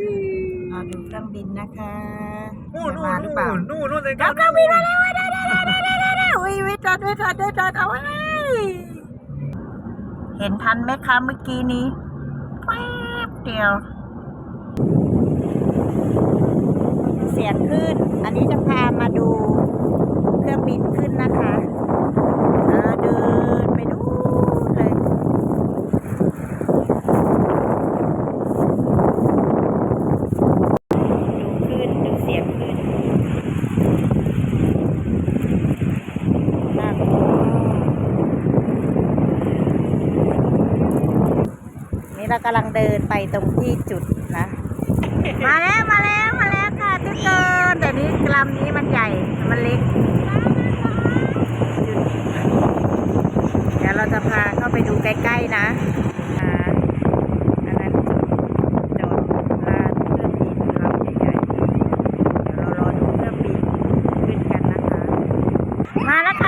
รอดูเครื่องบินนะคะนู่นจะนู่มานหรือเปล่านู่นนู่นเลยแล้วเครื่องบินมาแล้วได้ได้ได้ได้ได้ได้ได้อุ้ยวิจารวิจารวิจารเอาไว้เห็นทันไหมคะเมื่อกี้นี้แป๊บเดียว เสียงขึ้น อันนี้จะพามาดูเครื่องบินขึ้นนะคะเออเดินไปดูเลย ดูขึ้นดูเสียงขึ้นน่ากลัว นี่เรากำลังเดินไปตรงที่จุดนะ มาแล้วมาแล้วมาแล้วค่ะทุกคนแต่นี้ลำนี้มันใหญ่มันเล็กเดี๋ยวเราจะพาเข้าไปดูใกล้ๆนะอ่าอันนั้นจอดลานเครื่องบินลำใหญ่ๆเดี๋ยวเรารอดูเครื่องบินขึ้นกันนะคะมาแล้วค่ะ